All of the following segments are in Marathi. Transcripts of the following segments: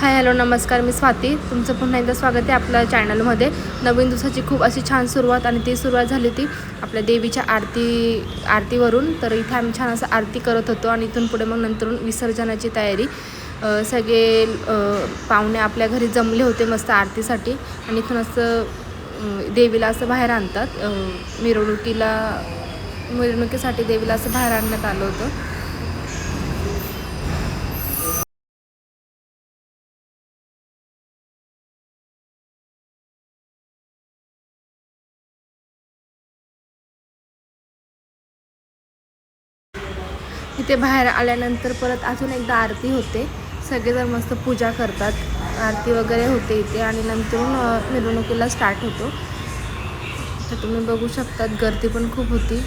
हाय हॅलो नमस्कार मी स्वाती. तुमचं पुन्हा एकदा स्वागत आहे आपल्या चॅनलमध्ये. नवीन दिवसाची खूप अशी छान सुरुवात आणि ती सुरुवात झाली होती आपल्या देवीच्या आरती आरतीवरून. तर इथे आम्ही छान असं आरती करत होतो आणि इथून पुढे मग नंतरून विसर्जनाची तयारी. सगळे पाहुणे आपल्या घरी जमले होते मस्त आरतीसाठी आणि इथून असं देवीला असं बाहेर आणतात. मिरवणुकीला मिरवणुकीसाठी देवीला असं बाहेर आणण्यात आलं होतं. इथे बाहेर आल्यानंतर परत अजून एकदा आरती होते. सगळेजण मस्त पूजा करतात. आरती वगैरे होते इथे आणि नंतर मिरवणुकीला स्टार्ट होतो. तर तुम्ही बघू शकतात गर्दी पण खूप होती.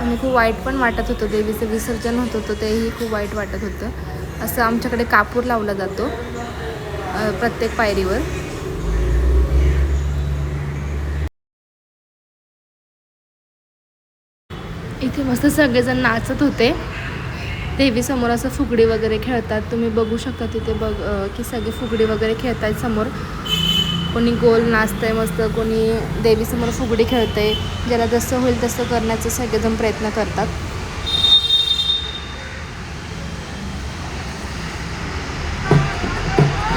आणि खूप वाईट पण वाटत होतं. देवीचं विसर्जन होत होतं तेही खूप वाईट वाटत होतं. असं आमच्याकडे कापूर लावला जातो प्रत्येक पायरीवर. इथे मस्त सगळेजण नाचत होते. देवीसमोर असं फुगडी वगैरे खेळतात. तुम्ही बघू शकता तिथे बघ की सगळे फुगडी वगैरे खेळत आहेत समोर. कोणी गोल नाचतंय मस्त कोणी देवीसमोर फुगडी खेळतंय. ज्याला जसं होईल तसं करण्याचे सगळेजण प्रयत्न करतात.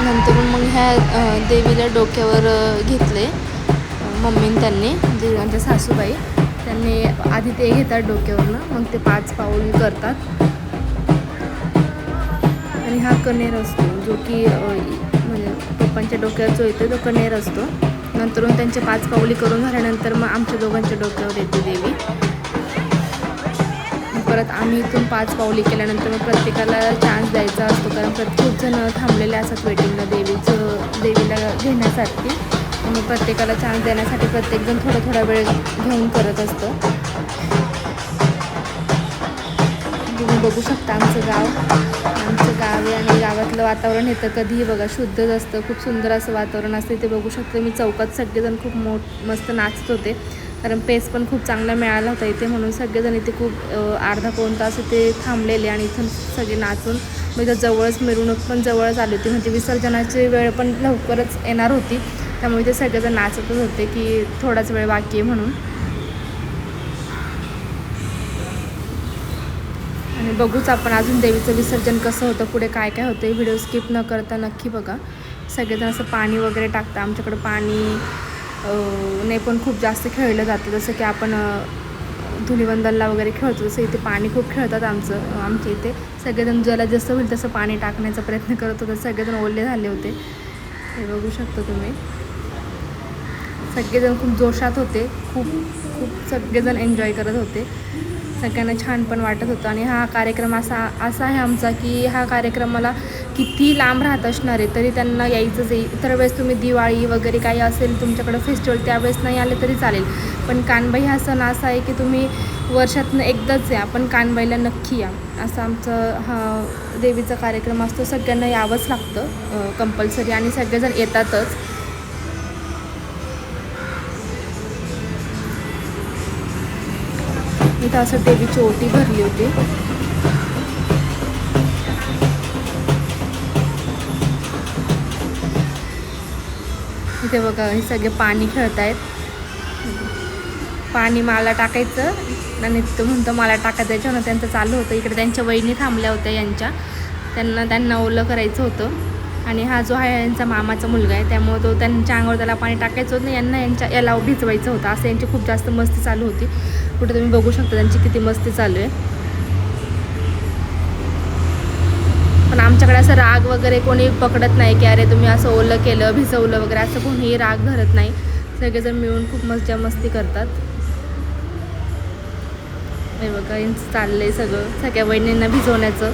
नंतर मग ह्या देवीला डोक्यावर घेतले मम्मीन त्यांनी म्हणजे आमच्या सासूबाई. त्यांनी आधी ते घेतात डोक्यावरनं मग ते पाच पाऊल करतात. आणि हा कनेर असतो जो की म्हणजे पप्पांच्या डोक्यावर जो येतो तो कनेर असतो. नंतरून त्यांचे पाच पाऊली करून झाल्यानंतर मग आमच्या दोघांच्या डोक्यावर येते देवी. परत आम्ही इथून पाच पावली केल्यानंतर मग प्रत्येकाला चान्स द्यायचा असतो. कारण प्रत्येक खूप जण थांबलेले असतात वेटिंगला देवीचं देवीला घेण्यासाठी. मग प्रत्येकाला चान्स देण्यासाठी प्रत्येकजण थोडा थोडा वेळ घेऊन करत असतं. तुम्ही बघू शकता आमचं गाव. आमचं गाव आहे आणि गावातलं वातावरण येतं तर कधीही बघा शुद्धच असतं. खूप सुंदर असं वातावरण असतं. ते बघू शकते मी चौकात सगळेजण खूप मोठ मस्त नाचत होते. कारण पेस पण खूप चांगला मिळाला होता इथे म्हणून सगळेजण इथे खूप अर्धा पाऊन तास इथे थांबलेले आणि इथून सगळे नाचून मग इथं जवळच मिरवणूक पण जवळच आली होती. म्हणजे विसर्जनाची वेळ पण लवकरच येणार होती. त्यामुळे ते सगळेजण नाचतच होते की थोडाच वेळ बाकी आहे म्हणून. आणि बघूच आपण अजून देवीचं विसर्जन कसं होतं पुढे काय काय होतं व्हिडिओ स्किप न करता नक्की बघा. सगळेजण असं पाणी वगैरे टाकतं. आमच्याकडं पाणी ने पण खूप जास्त खेळलं जातं. जसं की आपण धुलीवंदनला वगैरे खेळतो तसं इथे पाणी खूप खेळतात आमचं आमच्या इथे. सगळेजण ज्याला जसं होईल तसं पाणी टाकण्याचा प्रयत्न करत होता. सगळेजण ओले झाले होते. हे बघू शकता तुम्ही. सगळेजण खूप जोशात होते. खूप खूप सगळेजण एन्जॉय करत होते. सगळ्यांना छान पण वाटत होतं. आणि हा कार्यक्रम असा असा आहे आमचा की हा कार्यक्रम मला किती लांब राहत असणार आहे तरी त्यांना यायचंच आहे इतर वेळेस तुम्ही दिवाळी वगैरे काही असेल तुमच्याकडं फेस्टिवल त्यावेळेस नाही आले तरी चालेल. पण कानबाई हा सण असा आहे की तुम्ही वर्षातनं एकदाच या पण कानबाईला नक्की या. असं आमचं हा देवीचा कार्यक्रम असतो. सगळ्यांना यावंच लागतं कंपल्सरी आणि सगळेजण येतातच. इथं असं देवीची ओटी भरली होती. इथे बघा हे सगळे पाणी खेळत आहेत पाणी मला टाकायचं आणि तो म्हणतो मला यायचं ना त्यांचं चालू होतं. इकडे त्यांच्या वहिनी थांबल्या होत्या यांच्या. त्यांना त्यांना ओलं करायचं होतं. आणि हा जो आहे यांचा मामाचा मुलगा आहे त्यामुळे तो त्यांच्या अंगावर त्याला पाणी टाकायचं होतं यांना यांच्या याला भिजवायचं होतं. असं यांची खूप जास्त मस्ती चालू होती. कुठे तुम्ही बघू शकता त्यांची किती मस्ती चालू आहे. पण आमच्याकडे असं राग वगैरे कोणी पकडत नाही की अरे तुम्ही असं ओलं केलं भिजवलं वगैरे असं कोणीही राग धरत नाही. सगळेजण मिळून खूप मजा मस्ती करतात. हे बघा यांचं आहे सगळं. सगळ्या वहिनींना भिजवण्याचं.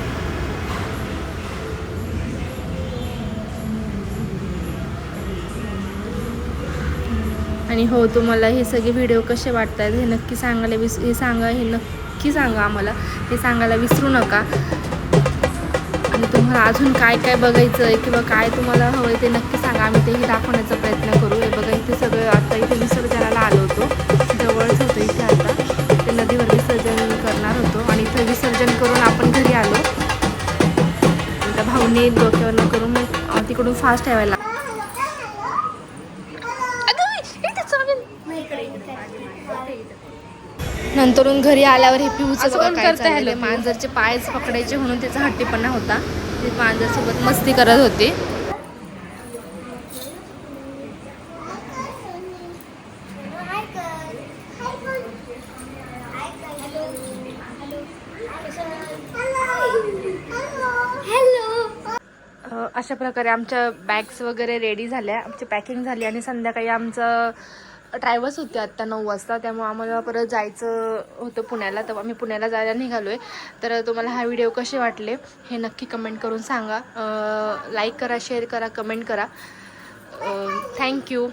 आणि हो तुम्हाला हे सगळे व्हिडिओ कसे वाटत आहेत हे नक्की सांगायला विस हे सांगा हे नक्की सांगा आम्हाला. हे सांगायला विसरू नका. आणि तुम्हाला अजून काय काय बघायचं आहे किंवा काय तुम्हाला हवं आहे ते नक्की सांगा. आम्ही तेही दाखवण्याचा प्रयत्न करू. हे बघा इथे सगळं आता इथे विसर्जनाला आलो होतो. जवळच होतं इथे आता. ते नदीवर विसर्जन करणार होतो. आणि इथे विसर्जन करून आपण घरी आलो. आता भाऊने डोक्यावर करून तिकडून फास्ट ठेवायला नंतरून घरी आल्यावर हे पिऊचं बघा. ह्याला? मांजरचे पायच पकडायचे म्हणून त्याचा हट्टीपणा होता ते मांजरसोबत मस्ती करत होती अशा प्रकारे आमच्या बॅग्स वगैरे रेडी झाल्या आमची पॅकिंग झाली आणि संध्याकाळी आमचं ड्रायव्हर्स होते आत्ता नऊ वाजता त्यामुळे आम्हाला परत जायचं होतं पुण्याला. तर आम्ही पुण्याला जायला निघालो आहे तर तुम्हाला हा व्हिडिओ कसे वाटले हे नक्की कमेंट करून सांगा. लाईक करा शेअर करा कमेंट करा. थँक्यू